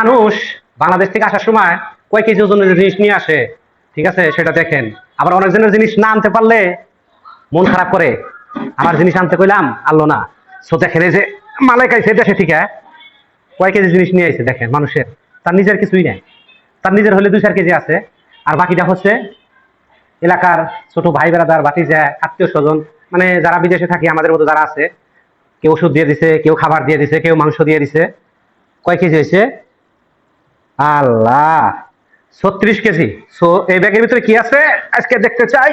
মানুষ বাংলাদেশ থেকে আসার সময় কয় কেজি ওজনের জিনিস নিয়ে আসে? ঠিক আছে, সেটা দেখেন। আবার অনেকজনের জিনিস না আনতে পারলে মন খারাপ করে। আমার জিনিস আনতে কইলাম, আনলো না। সো দেখেন এই যে মালাইক আইসে দেশে থেকে কয় কেজি জিনিস নিয়ে আইছে, দেখেন মানুষের। তার নিজের কিছুই নেই। তার নিজের হলে দুই চার কেজি আছে। আর বাকিটা হচ্ছে এলাকার ছোট ভাই বেড়াদার বাতিজা আত্মীয় স্বজন। মানে যারা বিদেশে থাকি, আমাদের মতো যারা আছে, কেউ ওষুধ দিয়ে দিছে, কেউ খাবার দিয়ে দিছে, কেউ মাংস দিয়ে দিছে। কয় কেজি হয়েছে? আল্লাহ। ছত্রিশ কেজি। সো এই ব্যাগের ভিতরে কি আছে? আজকে দেখতে চাই।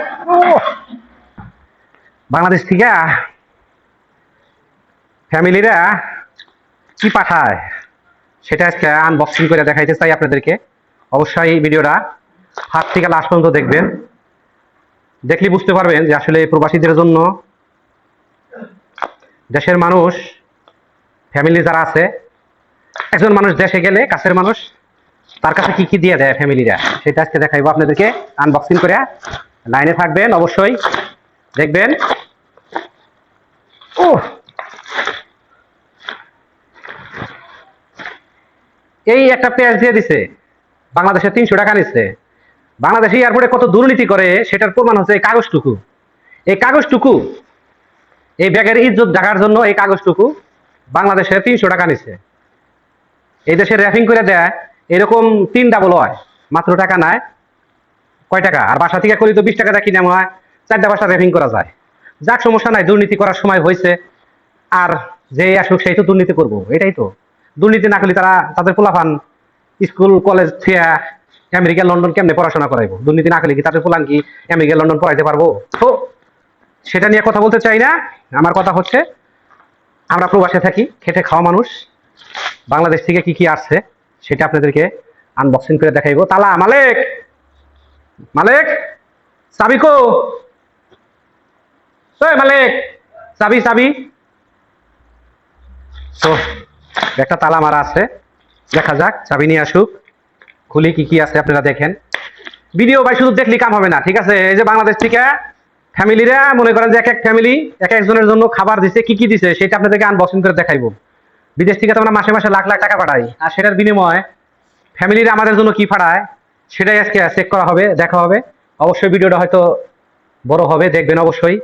বাংলাদেশ থেকে ফ্যামিলিরা কি পাঠায়? সেটা আজকে আনবক্সিং করে দেখাইতে চাই আপনাদেরকে। অবশ্যই ভিডিওটা হাত থেকে লাস্ট পর্যন্ত দেখবেন। দেখলে বুঝতে পারবেন যে আসলে প্রবাসীদের জন্য দেশের মানুষ ফ্যামিলি যারা আছে, একজন মানুষ দেশে গেলে কাছের মানুষ তার কাছে কি কি দিয়ে দেয় ফ্যামিলিরা? সেটা আজকে দেখাইবো আপনাদেরকে। আনবক্সিং করে লাইনে থাকবেন, অবশ্যই দেখবেন। ও এই একটা পেঁয়াজ দিয়ে দিছে। বাংলাদেশে তিনশো টাকা নিচ্ছে। বাংলাদেশে এয়ারপোর্টে কত দুর্নীতি করে, সেটার প্রমাণ হচ্ছে এই কাগজটুকু। এই কাগজটুকু, এই ব্যাগের ইজ্জত জাগার জন্য এই কাগজটুকু বাংলাদেশে তিনশো টাকা নিচ্ছে। এই দেশে র্যাপিং করে দেয় এরকম তিন ডাবল হয়। মাত্র টাকা নাই, কয় টাকা? আর বাসা থেকে করি তো বিশ টাকা দিয়ে কিনে হয়, চারটা বাসা র্যাপিং করা যায়। যাক, সমস্যা নাই, দুর্নীতি করার সময় হয়েছে। আর যে আসুক, সেই তো দুর্নীতি করব, এটাই তো। দুর্নীতি না করলে তারা তাদের পোলাপান স্কুল, কলেজ থিয়া আমেরিকা, লন্ডন কেমনে পড়াশোনা করাইবো? দুর্নীতি না করলে কি তাদের পোলান কি আমেরিকা, লন্ডন পড়াইতে পারব? তো সেটা নিয়ে কথা বলতে চাই না। আমার কথা হচ্ছে, আমরা প্রবাসে থাকি, খেটে খাওয়া মানুষ। বাংলাদেশ থেকে কি কি আসছে? সেটা আপনাদেরকে আনবক্সিং করে দেখাইবো। তালা, মালিক! মালেক! সাবিকো ওই মালেক! চাবি চাবি! তো, একটা তালা মারা আছে। দেখা যাক, চাবি নিয়ে আসুক। খুলি কি কি আছে আপনারা দেখেন। ভিডিও ভাই, শুধু দেখলি কাম হবে না, ঠিক আছে? এই যে বাংলাদেশ থেকে ফ্যামিলিরা মনে করেন যে এক এক ফ্যামিলি এক একজনের জন্য খাবার দিছে, কি কি দিছে, সেটা আপনাদেরকে আনবক্সিং করে দেখাইবো। বিদেশ থেকে তো আমরা মাসে মাসে লাখ লাখ টাকা পাঠাই। আর সেটার বিনিময়ে ফ্যামিলিরা আমাদের জন্য কি পাঠায়, সেটাই আজকে চেক করা হবে, দেখা হবে। অবশ্যই ভিডিওটা হয়তো বড় হবে, দেখবেন অবশ্যই।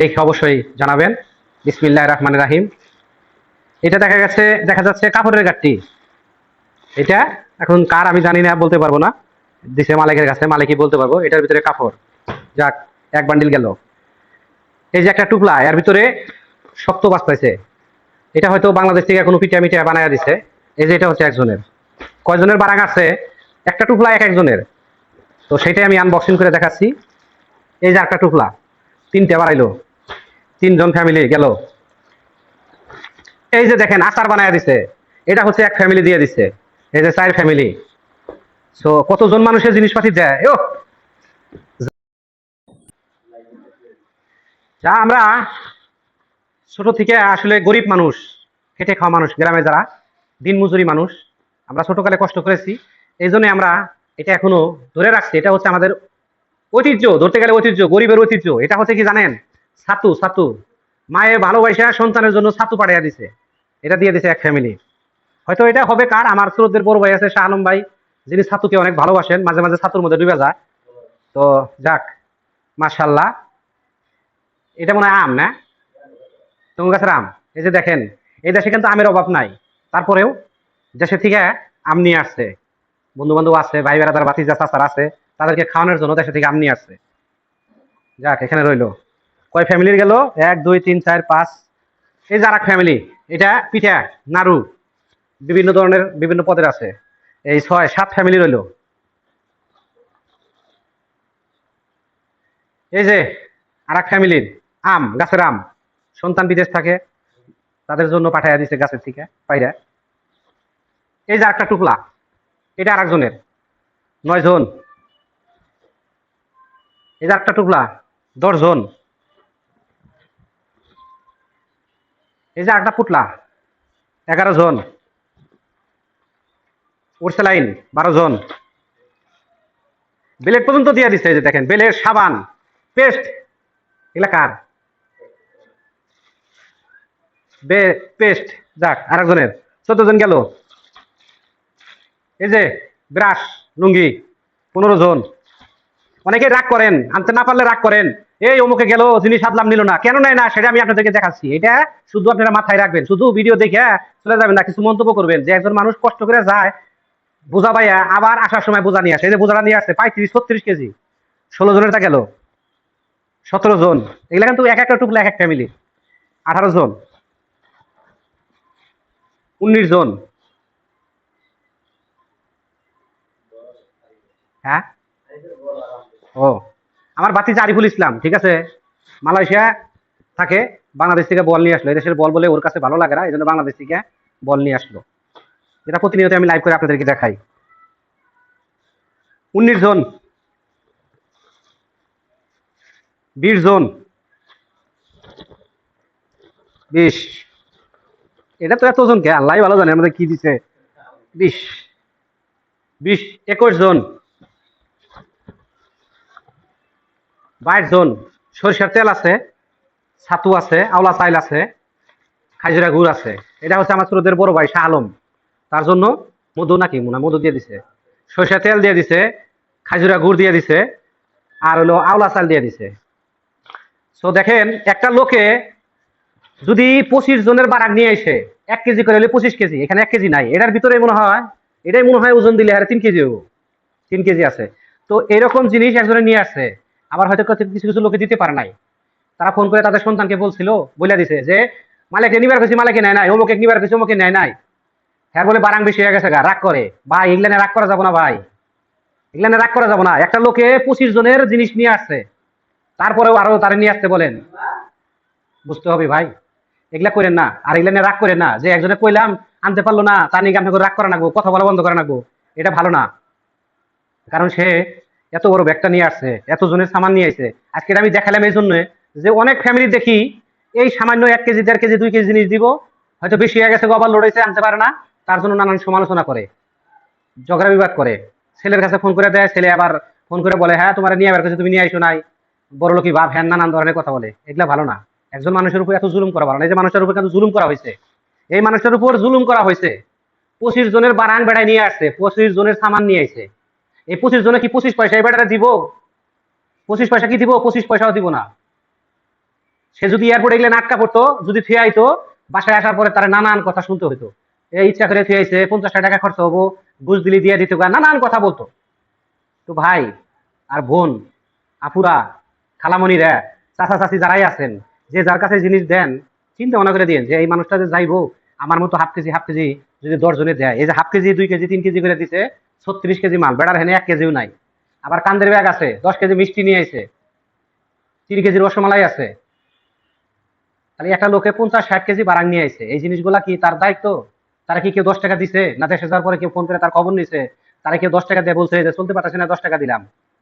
দেখে অবশ্যই জানাবেন। বিসমিল্লাহ রহমান রাহিম। এটা দেখা গেছে, দেখা যাচ্ছে কাপড়ের গাঠটি এটা এখন কার আমি জানি না, বলতে পারব না। দিছে মালিকের কাছে, মালিকই বলতে পারব। এটার ভিতরে কাপড়। যাক, এক বান্ডিল গেল। এই যে একটা টুকলা এর ভিতরে শক্ত বাঁচতেছে। এটা হয়তো বাংলাদেশ থেকে কোনো পিঠা মিঠা বানায় দিছে। এই যে এটা হচ্ছে একজনের। কয়জনের বারাং আছে? একটা টুকলা এক একজনের। তো সেটাই আমি আনবক্সিং করে দেখাচ্ছি। এই যে একটা টুকলা তিনটে বাড়াইলো। তিনজন ফ্যামিলি গেল। এই যে দেখেন, আচার বানায় দিছে। এটা হচ্ছে এক ফ্যামিলি দিয়ে দিছে। এই যে চার ফ্যামিলি সো কতজন মানুষের জিনিসপাতি দেয় ও যা আমরা ছোট থেকে আসলে গরিব মানুষ, খেটে খাওয়া মানুষ, গ্রামে যারা, দিন মজুরি মানুষ, আমরা ছোটকালে কষ্ট করেছি। এই জন্য আমরা এটা এখনও ধরে রাখছি। এটা হচ্ছে আমাদের ঐতিহ্য, ধরতে গেলে ঐতিহ্য, গরিবের ঐতিহ্য। এটা হচ্ছে কি জানেন? ছাতু ছাতু। মায়ে ভালোবাসা, সন্তানের জন্য ছাতু পাঠিয়ে দিছে। এটা দিয়ে দিছে এক ফ্যামিলি হয়তো এটা হবে কার? আমার স্রোতদের বড় ভাই আছে, শাহ আলম ভাই। যিনি ছাতুকে অনেক ভালোবাসেন, মাঝে মাঝে ছাতুর মধ্যে ডুবে যায়। তো যাক মাশাল্লাহ এটা মনে হয় আম, না? গাছের আম। এই যে দেখেন, এই দেশে কিন্তু আমের অভাব নাই। তারপরেও দেশে থেকে আম নিয়ে আসছে। বন্ধু বান্ধব আছে, ভাই বেড়া বেড়াদার বাতিজা চাচার আছে, তাদেরকে খাওয়ানোর জন্য দেশে থেকে আম নিয়ে আসছে। যাক, এখানে রইল। কয় ফ্যামিলির গেল? এক, দুই, তিন, চার, পাঁচ। এই যে আর ফ্যামিলি এটা পিঠা, নাড়ু। বিভিন্ন ধরনের, বিভিন্ন পদের আছে। এই ছয়, সাত ফ্যামিলি রইল। এই যে আর এক ফ্যামিলির আম, গাছের আম। সন্তান বিদেশ থাকে, তাদের জন্য পাঠাইয়া দিছে গাছের থেকে, পাইরা। এই যে একটা টুকলা, এটা আর একজনের নয় জন। এই যে একটা টুকলা, দশ জন। এই যে একটা পুটলা এগারো জন। উর্সেলাইন, বারো জন। বেলেট পর্যন্ত দিয়ে দিচ্ছে এই যে দেখেন বেলের সাবান, পেস্ট এলাকার বে পেস্ট, যাক, আরেকজনের। চোদ্দ জন গেল। এই যে, ব্রাশ, লুঙ্গি পনেরো জন অনেকে রাগ করেন, আনতে না পারলে রাগ করেন। এই অমুকে গেল জিনিস হাতলাম নিল না। কেন নেয় না, সেটা আমি আপনাদেরকে দেখাচ্ছি। এটা শুধু আপনারা মাথায় রাখবেন। শুধু ভিডিও দেখে চলে যাবেন না, কিছু মন্তব্য করবেন যে একজন মানুষ কষ্ট করে যায়, বোঝা পাইয়া আবার আসার সময় বোঝা নিয়ে আসে। এই যে বোঝাটা নিয়ে আসছে, পঁয়ত্রিশ, ছত্রিশ কেজি। ষোলো জনের তা গেল। সতেরো জন। এগুলা কিন্তু এক একটা টুকলা এক এক ফ্যামিলি আঠারো জন। উনিশ জন। হ্যাঁ? ও, আমার বাতিজা আরিফুল ইসলাম, ঠিক আছে? মালয়েশিয়া থাকে, বাংলাদেশ থেকে বল নিয়ে আসলো। এদেশের বল বলে ওর কাছে ভালো লাগে না এই জন্য বাংলাদেশ থেকে বল নিয়ে আসলো। এটা প্রতিনিয়ত আমি লাইভ করে আপনাদেরকে দেখাই। উনিশ জন। বিশ জন। বিশ। এটা তো এত জন কে? আল্লাহ ভালো জানে আমাদের কি দিছে? বিশ। বিশ, একুশ জন। বাইশ জন। সরিষার তেল আছে, ছাতু আছে আওলা চাইল আছে খাইজুরা গুড় আছে। এটা হচ্ছে আমার ছোটদের বড় ভাই শাহ আলম। তার জন্য মধু নাকি মনে? মধু দিয়ে দিছে। সরিষার তেল দিয়ে দিছে খাইজুরা গুড় দিয়ে দিছে, আর হলো আওলা চাল দিয়ে দিছে। তো দেখেন, একটা লোকে যদি পঁচিশ জনের বারাক নিয়ে এসে এক কেজি করে হলে পঁচিশ কেজি, এখানে এক কেজি নাই। এটার ভিতরে মনে হয়, এটাই মনে হয় ওজন দিলে আর তিন কেজি হব। তিন কেজি আছে। তো এরকম জিনিস একজনে নিয়ে আসছে আবার হয়তো কিছু কিছু লোকে দিতে পারে নাই। তারা ফোন করে তাদের সন্তানকে বলছিল বলে দিছে যে মালিকে নিবার কিছু মালিকে নেয় নাই অমুকে নিবার কিছু অমুকে নেয় নাই। হ্যাঁ বলে বারাং বেশি হয়ে গেছে গা, রাগ করে। ভাই এগুলানে রাগ করা যাব না ভাই। এগুলানে রাগ করা যাব না। একটা লোকে পঁচিশ জনের জিনিস নিয়ে আসছে তারপরেও আরও তারা নিয়ে আসতে বলেন। বুঝতে হবে ভাই। এগুলা করেন না, আর এগুলা রাগ করেন না, যে একজনে কইলাম, আনতে পারল না, তা নিয়ে আপনাকে রাগ করা নাগবো, কথা বলা বন্ধ করা নাগবো, এটা ভালো না। কারণ সে এত বড় ব্যাগটা নিয়ে আসছে এত জনের সামান নিয়ে আসছে। আজকে আমি দেখালাম এই জন্য যে অনেক ফ্যামিলি দেখি এই সামান্য এক কেজি, দেড় কেজি, দুই কেজি জিনিস দিব, হয়তো বেশি হয়ে গেছে, গবাল লড়াইছে, আনতে পারে না, তার জন্য নানান সমালোচনা করে, ঝগড়া বিবাদ করে। ছেলের কাছে ফোন করে দেয়, ছেলে আবার ফোন করে বলে হ্যাঁ তোমার নিয়ে আবার কাছে তুমি নিয়ে আইসো নাই। বড় লোকই বাপ হ্যান, নানান ধরনের কথা বলে, এগুলা ভালো না। একজন মানুষের উপর এত জুলুম করা ভালো না। এই যে মানুষের উপর কিন্তু জুলুম করা হয়েছে। এই মানুষের উপর জুলুম করা হয়েছে। পঁচিশ জনের বারাং বেড়ায় নিয়ে আসছে, পঁচিশ জনের সামান নিয়ে আসছে এই পঁচিশ জনে কি পঁচিশ পয়সা এই বেটাটা দিব? পঁচিশ পয়সা কি দিব? পঁচিশ পয়সাও দিব না। সে যদি এয়ারপোর্টে গেলে নাটকা পড়তো যদি ফিরে আইতো, বাসায় আসার পরে তারা নানান কথা শুনতে হইতো। এই ইচ্ছা করে ফিরে আইছে পঞ্চাশ টাকা খরচ হব বুঝ দিলি দিয়ে দিত নানান কথা বলতো। তো ভাই আর বোন, আপুরা, খালামণিরা, চাচা চাচি যারাই আছেন যে যার কাছে জিনিস দেন, চিন্তা ভাবনা করে দিন যে এই মানুষটা যে যাইবো, আমার মতো হাফ কেজি হাফ কেজি যদি দশ জনে দেয়। এই যে হাফ কেজি, দুই কেজি, তিন কেজি করে দিছে, ছত্রিশ কেজি মাল। বেড়ার হেনে এক কেজিও নাই। আবার কান্দের ব্যাগ আছে, দশ কেজি মিষ্টি নিয়ে আইছে। তিন কেজির রসমালাই আছে। তাহলে একটা লোকে পঞ্চাশ, ষাট কেজি বারাং নিয়ে আইছে। এই জিনিসগুলা কি তার দায়িত্ব? তারা কি কেউ দশ টাকা দিছে, না দেশে যাওয়ার পরে কেউ ফোন করে তার খবর নিছে? তারা কেউ দশ টাকা দিয়ে বলছে যে চলতে পারতেছে না, দশ টাকা দিলাম।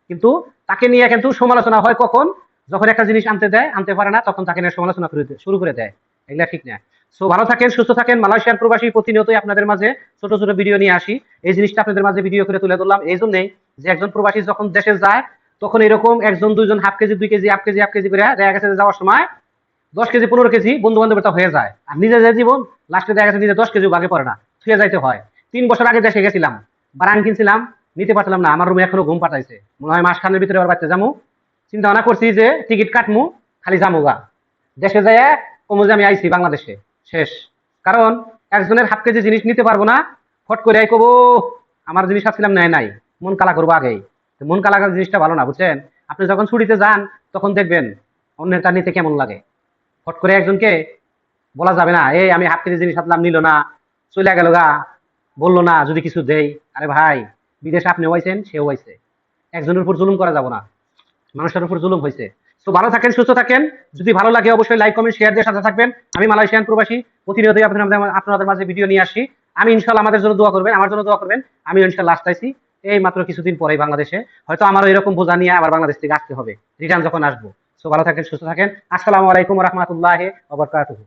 কিন্তু তাকে নিয়ে কিন্তু সমালোচনা হয় কখন? যখন একটা জিনিস আনতে দেয়, আনতে পারে না, তখন তাকে নিয়ে সমালোচনা শুরু করে দেয়। এগুলা ঠিক না। সো ভালো থাকেন, সুস্থ থাকেন। মালয়েশিয়ার প্রবাসী প্রতিনিয়তই আপনাদের মাঝে ছোট ছোট ভিডিও নিয়ে আসি। এই জিনিসটা আপনাদের মাঝে ভিডিও করে তুলে ধরলাম। এই জন্যই যে একজন প্রবাসী যখন দেশে যায়, তখন এরকম একজন, দুইজন হাফ কেজি, দুই KG half KG half KG করে দেখা গেছে যাওয়ার সময় দশ কেজি, পনেরো কেজি বন্ধু বান্ধবতা হয়ে যায়। আর নিজে যে জীবন লাস্টে দেখা গেছে নিজে দশ কেজি ভাগে পড়ে না, ছুঁয়ে যাইতে হয়। তিন বছর আগে দেশে গেছিলাম, বারান কিনছিলাম, নিতে পারছিলাম না, আমার রুমে এখনও ঘুম পাঠাইছে মনে হয় মাস খানের ভিতরে আবার বাচ্চা যামু চিন্তা ভাবনা করছি যে টিকিট কাটমু, খালি যামু গা দেশে যায় কমু যে আমি আইছি বাংলাদেশে। শেষ। কারণ একজনের হাফ কেজি জিনিস নিতে পারব না, ফট করে আই কবো, আমার জিনিস ভাবছিলাম নেয় নাই, মন কালা করব আগেই মন কালা করার জিনিসটা ভালো না, বুঝছেন? আপনি যখন ছুটিতে যান, তখন দেখবেন অন্যের তা নিতে কেমন লাগে। ফট করে একজনকে বলা যাবে না, এই, আমি হাফ কেজি জিনিস হাতলাম নিল না চলে গেল গা, বলল না, যদি কিছু দেই। আরে ভাই, বিদেশে আপনি হয়েছেন সেও হয়েছে একজনের উপর জুলুম করা যাব না। মানুষের উপর জুলুম হয়েছে। তো ভালো থাকেন, সুস্থ থাকেন। যদি ভালো লাগে, অবশ্যই লাইক কমেন্ট শেয়ার দিয়ে সাথে থাকবেন। আমি মালয়েশিয়ান প্রবাসী, প্রতিনিয়তই আপনাদের আপনাদের মাঝে ভিডিও নিয়ে আসি। আমি ইনশাল্লাহ আমাদের জন্য দোয়া করবেন, আমার জন্য দোয়া করবেন। আমি ইনশাল্লাহ আসতেছি এই মাত্র কিছুদিন পরেই বাংলাদেশে। হয়তো আমার এরকম বোঝা নিয়ে আবার বাংলাদেশ থেকে আসতে হবে। রিটার্ন যখন আসব। তো ভালো থাকেন, সুস্থ থাকেন। আসসালামু আলাইকুম রহমতুল্লাহ ওবরকাতুহু